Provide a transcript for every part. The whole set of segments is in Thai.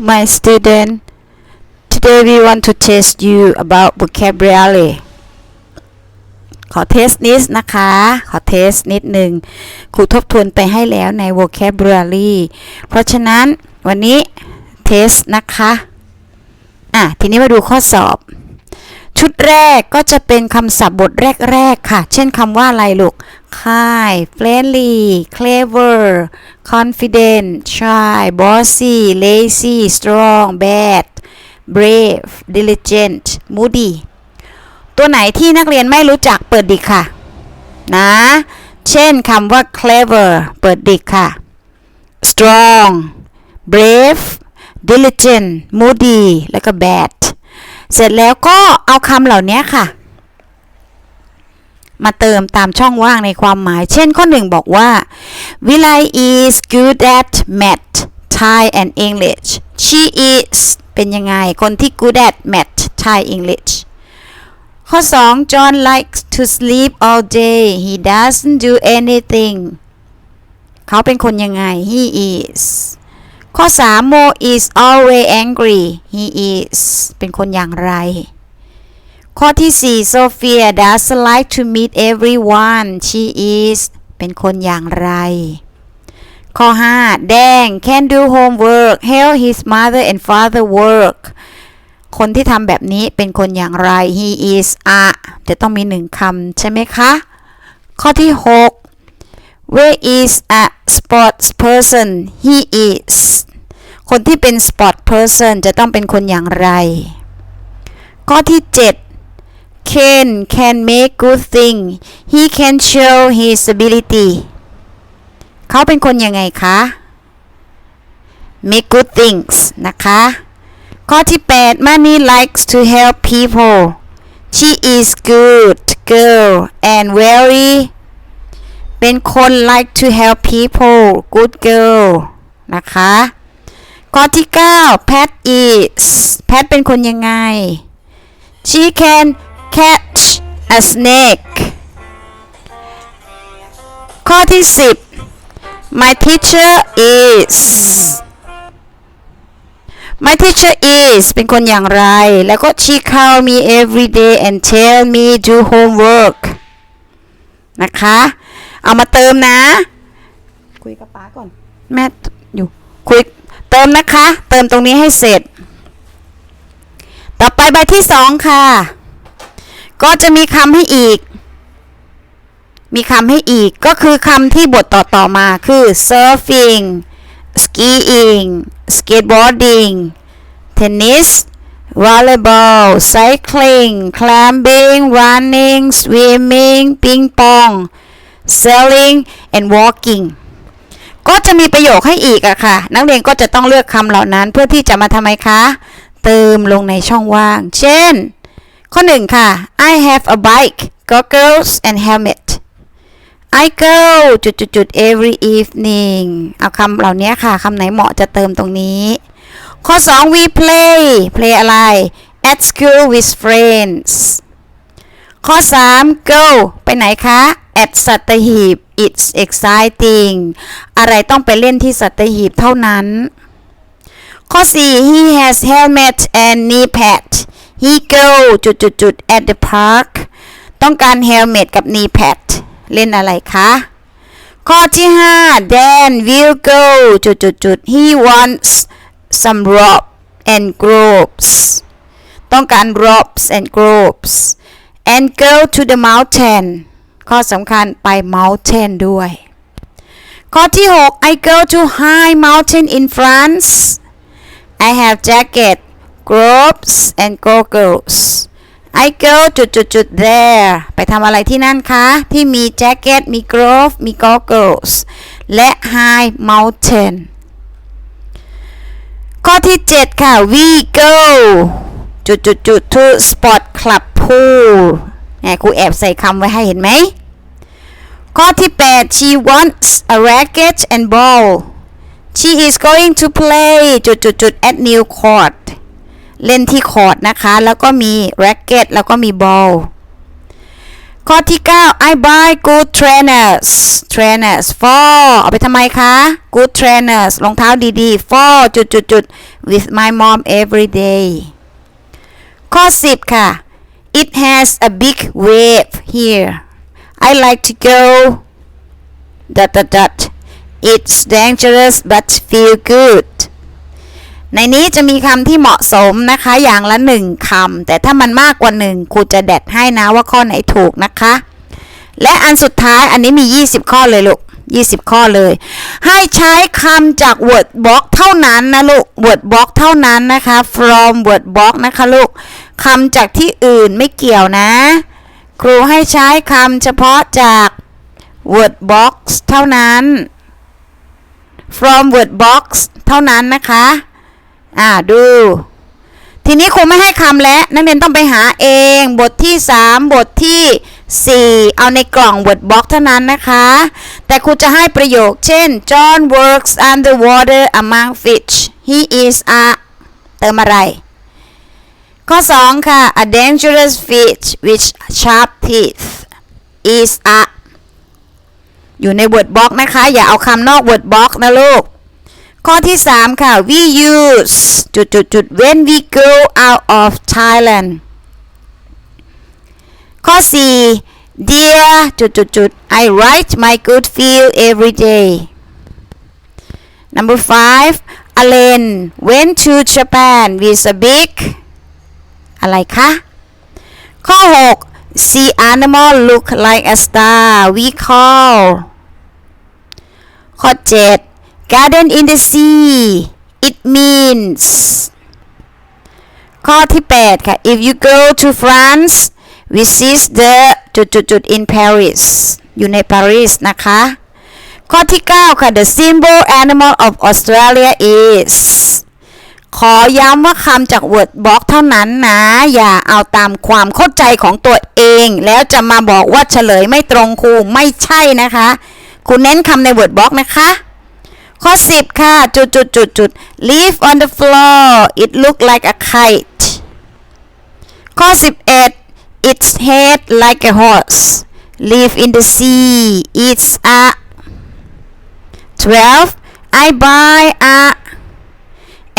my student. Today we want to test you about vocabulary. ขอเทสนิดนะคะ ขอเทสนิดหนึ่งครูทบทวนไปให้แล้วใน vocabulary เพราะฉะนั้นวันนี้เทสนะคะ อะ ทีนี้มาดูข้อสอบ ชุดแรกก็จะเป็นคำศัพท์บทแรก ๆ ค่ะ เช่นคำว่าอะไรลูก kind friendly clever confident shy bossy lazy strong bad brave diligent moody ตัวไหนที่นักเรียนไม่รู้จักเปิดดิกค่ะ นะ เช่นคำว่า clever เปิดดิกค่ะ strong brave diligent moody แล้วก็ bad เสร็จแล้วก็เอาคำเหล่านี้ค่ะ มาเติมตามช่องว่างในความหมาย เช่นข้อหนึ่งบอกว่าวิไล is good at math Thai and English she is เป็นยังไง คนที่ good at math Thai English ข้อ 2 John likes to sleep all day he doesn't do anything เขาเป็นคนยังไง he is ข้อ 3 Mo is always angry he is เป็นคนอย่างไร ข้อที่ 4 Sophia does like to meet everyone she is เป็นคนอย่างไร ข้อ 5 แดง can do homework help his mother and father work คนที่ทำแบบนี้เป็นคนอย่างไร he is a จะต้องมีหนึ่งคำใช่ไหมคะ ข้อที่ 6 where is a sports person he is คนที่เป็น sport person จะต้องเป็นคนอย่างไร ข้อที่ 7 Ken can make good thing he can show his ability เขาเป็นคนยังไงคะ make good things นะคะ ข้อที่ 8 Money likes to help people she is good girl and very เป็นคน like to help people good girl นะคะ ข้อที่ 9 Pat is Pat เป็นคนยังไง she can catch a snake ข้อที่ 10 my teacher is my teacher is เป็นคนอย่างไร แล้วก็ she call me every day and tell me do homework นะคะ เอามาเติมนะ คุยกับป๊าก่อน แม่อยู่ คุยเติมนะคะ เติมตรงนี้ให้เสร็จ ต่อไปใบที่สองค่ะ ก็จะมีคำให้อีก มีคำให้อีกก็คือคำที่บทต่อต่อมาคือ surfing skiing skateboarding tennis volleyball cycling climbing running swimming ping pong sailing and walking ก็จะมีประโยคให้อีกอะค่ะ นักเรียนก็จะต้องเลือกคำเหล่านั้นเพื่อที่จะมาทำไมคะ เติมลงในช่องว่าง เช่น ข้อหนึ่งค่ะ I have a bike goggles and helmet I go จุดจุดจุด every evening เอาคำเหล่านี้ค่ะ คำไหนเหมาะจะเติมตรงนี้ ข้อ 2 we play play อะไร at school with friends ข้อ 3 go ไปไหนคะ at สัตหีบ it's exciting อะไรต้องไปเล่นที่สัตหีบเท่านั้น ข้อ 4 he has helmet and knee pad he go จุดจุดจุด at the park ต้องการ helmet กับ knee pad เล่นอะไรคะ ข้อที่ 5 Dan will go จุดจุดจุด he wants some rope and groups ต้องการ ropes and groups and go to the mountain ข้อสำคัญไป mountain ด้วย ข้อที่ 6 I go to high mountain in France I have jacket gloves and goggles I go จุดจุดจุด there ไปทำอะไรที่นั่นคะ ที่มีแจ็คเก็ตมี glove มี goggles และ high mountain ข้อที่ 7 ค่ะ we go จุดจุดจุด to sport club pool แหมครูแอบใส่คำไว้ให้เห็นไหม ข้อที่ 8 she wants a racket and ball she is going to play จุดจุดจุด at new court เล่นที่คอร์ดนะคะ แล้วก็มีแร็กเก็ตแล้วก็มีบอลข้อที่ 9 I buy good trainers trainers for เอาไปทำไมคะ good trainers รองเท้าดีๆ for จุดจุดจุด with my mom every day ข้อ 10 ค่ะ it has a big wave here I like to go dot dot dot it's dangerous but feel good ในนี้จะมีคำที่เหมาะสมนะคะอย่างละหนึ่งคำแต่ถ้ามันมากกว่าหนึ่งครูจะแดดให้นะว่าข้อไหนถูกนะคะ และอันสุดท้ายอันนี้มี 20 ข้อเลยลูก 20 ข้อเลย ให้ใช้คำจาก word box เท่านั้นนะลูก word box เท่านั้นนะคะ from word box นะคะลูก คำจากที่อื่นไม่เกี่ยวนะ ครูให้ใช้คำเฉพาะจาก word box เท่านั้น from word box เท่านั้นนะคะ อ่าดู ทีนี้ครูไม่ให้คำและนักเรียนต้องไปหาเอง บทที่ 3 บทที่ 4 เอาในกล่อง word box เท่านั้นนะคะ แต่ครูจะให้ประโยค เช่น John works underwater among fish he is a เติมอะไร ข้อ 2 ค่ะ a dangerous fish with sharp teeth is a อยู่ใน word box นะคะ อย่าเอาคำนอก word box นะลูก ข้อที่ 3 ค่ะ we use จุดจุดจุด when we go out of Thailand ข้อ 4 dear จุดจุดจุด I write my good feel every day number 5 Alen went to Japan with a big อะไรคะ ข้อ 6 see animal look like a star we call ข้อ 7 garden in the sea it means ข้อที่ 8 ค่ะ if you go to France visit the จุดจุดจุด in Paris อยู่ในปารีสนะคะ ข้อที่ 9 ค่ะ the symbol animal of Australia is ขอย้ำว่าคำจาก word box เท่านั้นนะ อย่าเอาตามความเข้าใจของตัวเอง แล้วจะมาบอกว่าเฉลยไม่ตรงครูไม่ใช่นะคะ คุณเน้นคำใน word box นะคะ ข้อ 10 ค่ะ จุดจุดจุดจุด leave on the floor it look like a kite ข้อ 11 its head like a horse live in the sea it's a 12 I buy a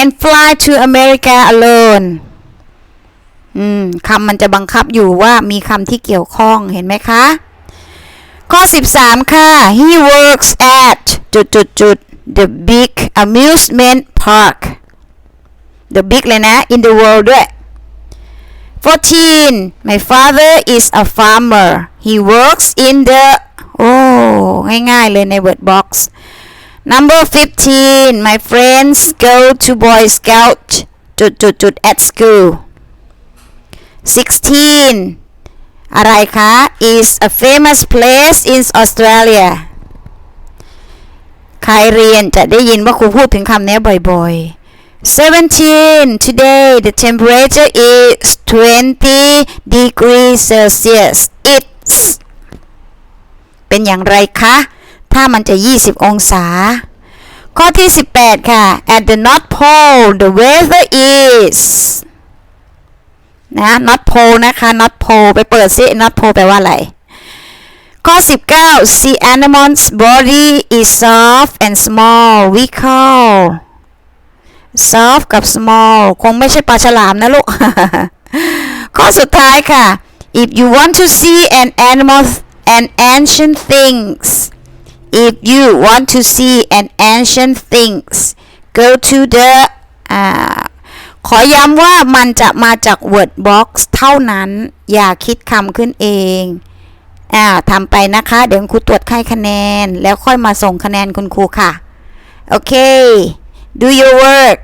and fly to America alone อืมคำมันจะบังคับอยู่ว่ามีคำที่เกี่ยวข้องเห็นไหมคะ ข้อ 13 ค่ะ he works at จุดจุดจุด the big amusement park the big เลยนะ in the world ด้วย 14 my father is a farmer he works in the โอ้ง่ายๆเลยใน word box Number 15 my friends go to boy scout จุดจุดจุด at school 16 อะไรคะ is a famous place in Australia ใครเรียนจะได้ยินว่าครูพูดถึงคำนี้บ่อยๆ17 today the temperature is 20 degrees Celsius it's เป็นอย่างไรคะ ถ้ามันจะ 20 องศา ข้อที่ 18 ค่ะ at the North Pole the weather is นะ North Pole นะคะ North Pole ไปเปิดซิ North Pole แปลว่าอะไร ข้อ 19 see animal's body is soft and small we call soft กับ small คงไม่ใช่ปลาฉลามนะลูก ข้อสุดท้ายค่ะ if you want to see an animal an ancient things if you want to see an ancient things go to the อ่าขอย้ำว่ามันจะมาจาก word box เท่านั้น อย่าคิดคำขึ้นเองอ่าทำไปนะคะ เดี๋ยวครูตรวจให้คะแนน แล้วค่อยมาส่งคะแนนคุณครูค่ะ โอเค do your work